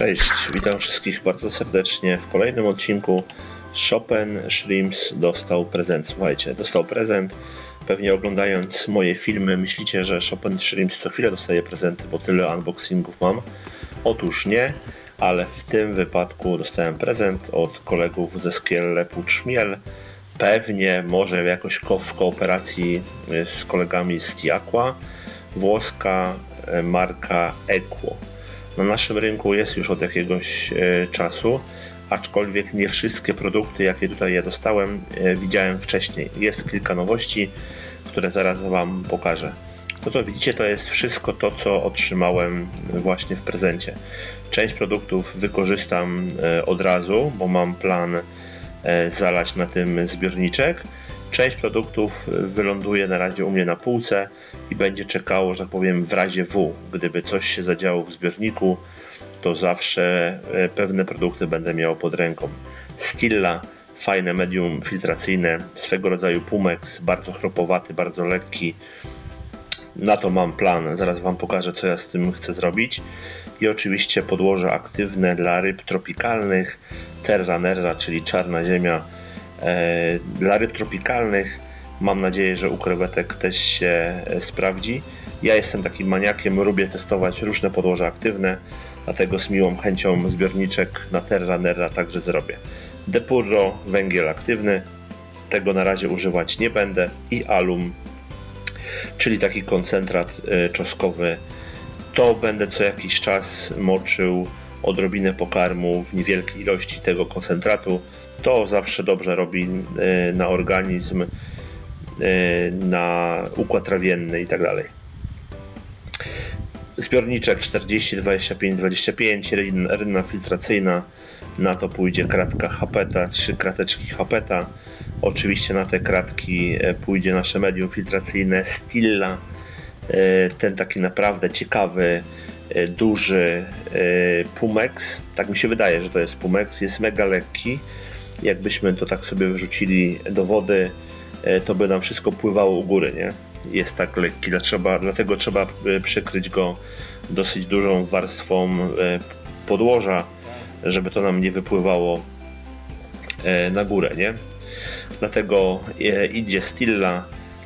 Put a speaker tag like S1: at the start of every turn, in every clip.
S1: Cześć, witam wszystkich bardzo serdecznie w kolejnym odcinku. Chopin Shrimps dostał prezent. Słuchajcie, dostał prezent. Pewnie oglądając moje filmy myślicie, że Chopin Shrimps co chwilę dostaje prezenty, bo tyle unboxingów mam. Otóż nie, ale w tym wypadku dostałem prezent od kolegów ze Skielle Szmiel. Pewnie, może jakoś w kooperacji z kolegami z Tiaqua. Włoska e, marka Equo na naszym rynku jest już od jakiegoś e, czasu, aczkolwiek nie wszystkie produkty, jakie tutaj ja dostałem, e, widziałem wcześniej. Jest kilka nowości, które zaraz Wam pokażę. To co widzicie to jest wszystko to, co otrzymałem właśnie w prezencie. Część produktów wykorzystam e, od razu, bo mam plan zalać na tym zbiorniczek. Część produktów wyląduje na razie u mnie na półce i będzie czekało, że tak powiem, w razie W. Gdyby coś się zadziało w zbiorniku, to zawsze e, pewne produkty będę miał pod ręką. Stilla, fajne medium filtracyjne, swego rodzaju pumex, bardzo chropowaty, bardzo lekki. Na to mam plan, zaraz Wam pokażę, co ja z tym chcę zrobić. I oczywiście podłoże aktywne dla ryb tropikalnych, Terra Nerra, czyli czarna ziemia, dla ryb tropikalnych mam nadzieję, że u krewetek też się e, sprawdzi. Ja jestem takim maniakiem, lubię testować różne podłoża aktywne, dlatego z miłą chęcią zbiorniczek na Terra Nerra także zrobię. Depurro, węgiel aktywny, tego na razie używać nie będę i alum, czyli taki koncentrat e, czoskowy. To będę co jakiś czas moczył odrobinę pokarmu w niewielkiej ilości tego koncentratu to zawsze dobrze robi e, na organizm, e, na układ trawienny i tak dalej. Zbiorniczek 40, 25, 25, rynna filtracyjna, na to pójdzie kratka hapeta, trzy krateczki hapeta. Oczywiście na te kratki e, pójdzie nasze medium filtracyjne Stilla, ten taki naprawdę ciekawy, duży Pumex. Tak mi się wydaje, że to jest Pumex. Jest mega lekki jakbyśmy to tak sobie wrzucili do wody, e, to by nam wszystko pływało u góry, nie? Jest tak lekki, dlatego trzeba e, przykryć go dosyć dużą warstwą e, podłoża, żeby to nam nie wypływało na górę, nie? Dlatego idzie Stilla,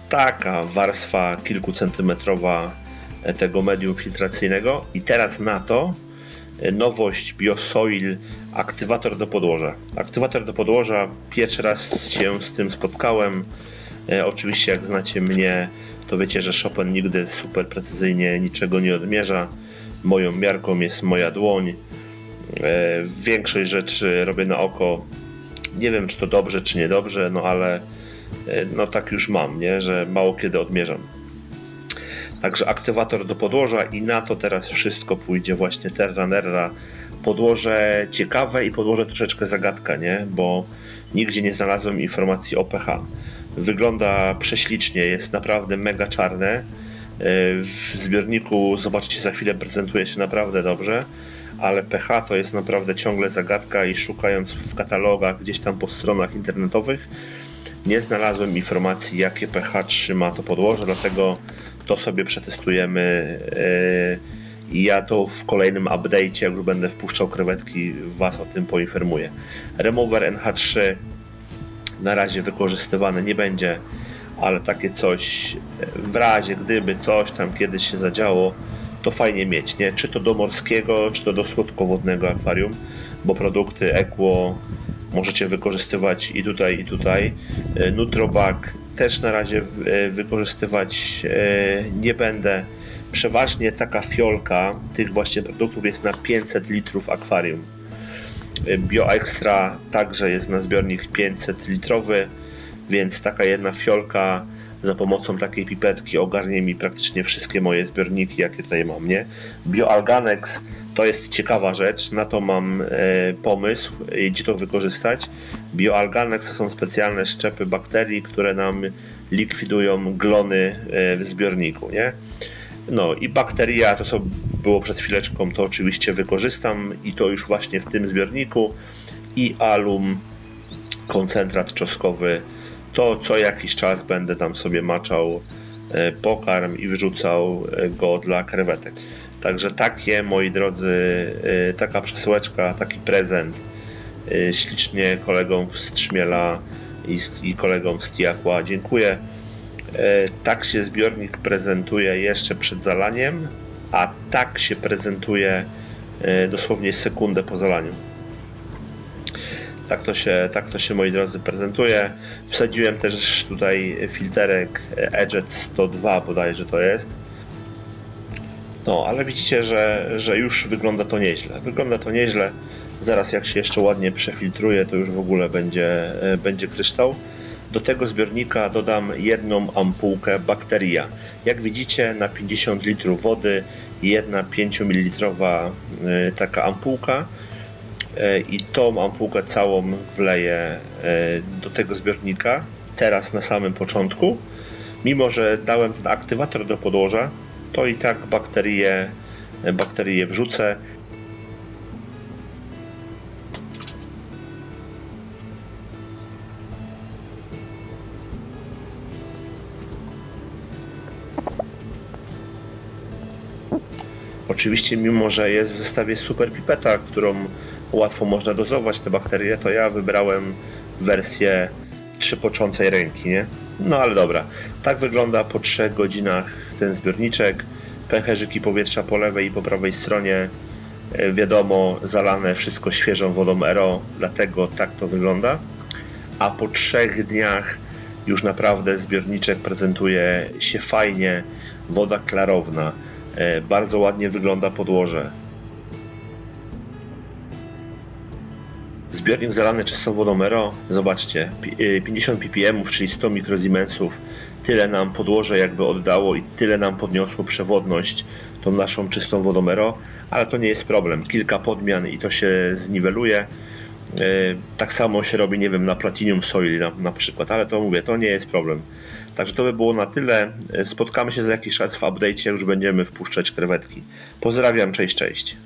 S1: taka warstwa kilkucentymetrowa tego medium filtracyjnego i teraz na to nowość BioSoil aktywator do podłoża. Aktywator do podłoża, pierwszy raz się z tym spotkałem. E, oczywiście, jak znacie mnie, to wiecie, że Chopin nigdy super precyzyjnie niczego nie odmierza. Moją miarką jest moja dłoń. E, większość rzeczy robię na oko. Nie wiem, czy to dobrze, czy niedobrze, no ale e, no tak już mam, nie? że mało kiedy odmierzam. Także aktywator do podłoża i na to teraz wszystko pójdzie właśnie Terra Nerra. Podłoże ciekawe i podłoże troszeczkę zagadka, nie? Bo nigdzie nie znalazłem informacji o pH. Wygląda prześlicznie, jest naprawdę mega czarne. E, w zbiorniku, zobaczycie za chwilę, prezentuje się naprawdę dobrze, ale pH to jest naprawdę ciągle zagadka i szukając w katalogach, gdzieś tam po stronach internetowych, nie znalazłem informacji, jakie pH trzyma to podłoże, dlatego to sobie przetestujemy e, i ja to w kolejnym update'cie, jak już będę wpuszczał krewetki, Was o tym poinformuję. Remover NH3 na razie wykorzystywany nie będzie, ale takie coś w razie gdyby coś tam kiedyś się zadziało, to fajnie mieć, nie? Czy to do morskiego, czy to do słodkowodnego akwarium, bo produkty Equo możecie wykorzystywać i tutaj, i tutaj. E, Nutrobag też na razie e, wykorzystywać e, nie będę. Przeważnie taka fiolka tych właśnie produktów jest na 500 litrów akwarium. BioExtra także jest na zbiornik 500 litrowy, więc taka jedna fiolka za pomocą takiej pipetki ogarnie mi praktycznie wszystkie moje zbiorniki, jakie tutaj mam, nie? BioAlganex to jest ciekawa rzecz, na to mam e, pomysł, gdzie to wykorzystać. BioAlganex to są specjalne szczepy bakterii, które nam likwidują glony e, w zbiorniku, nie? No i bakteria, to co było przed chwileczką, to oczywiście wykorzystam i to już właśnie w tym zbiorniku i alum, koncentrat czosnkowy to co jakiś czas będę tam sobie maczał pokarm i wyrzucał go dla krewetek. Także takie, moi drodzy, taka przesyłeczka, taki prezent ślicznie kolegom z Trzmiela i, kolegom z Tiakła dziękuję. Tak się zbiornik prezentuje jeszcze przed zalaniem, a tak się prezentuje dosłownie sekundę po zalaniu. Tak to, się, tak to się, moi drodzy, prezentuje. Wsadziłem też tutaj filterek Edge 102 bodajże to jest. No, ale widzicie, że, że już wygląda to nieźle. Wygląda to nieźle. Zaraz jak się jeszcze ładnie przefiltruje, to już w ogóle będzie, będzie kryształ. Do tego zbiornika dodam jedną ampułkę bakteria. Jak widzicie, na 50 litrów wody jedna 5 ml y, taka ampułka E, i tą ampułkę całą wleję e, do tego zbiornika, teraz na samym początku. Mimo, że dałem ten aktywator do podłoża, to i tak bakterie, bakterie wrzucę. Oczywiście, mimo że jest w zestawie super pipeta, którą łatwo można dozować te bakterie, to ja wybrałem wersję trzypoczącej ręki, nie? No ale dobra, tak wygląda po 3 godzinach ten zbiorniczek. Pęcherzyki powietrza po lewej i po prawej stronie e, wiadomo, zalane wszystko świeżą wodą RO, dlatego tak to wygląda. A po trzech dniach już naprawdę zbiorniczek prezentuje się fajnie, woda klarowna, e, bardzo ładnie wygląda podłoże. Zbiornik zalany czystą wodą Mero, zobaczcie, 50 y, ppm, czyli 100 mikrosiemensów, tyle nam podłoże jakby oddało i tyle nam podniosło przewodność tą naszą czystą wodą Mero, ale to nie jest problem. Kilka podmian i to się zniweluje. Y, tak samo się robi, nie wiem, na Platinum Soil na, na przykład, ale to mówię, to nie jest problem. Także to by było na tyle. Y, spotkamy się za jakiś czas w update'cie, już będziemy wpuszczać krewetki. Pozdrawiam, cześć, cześć.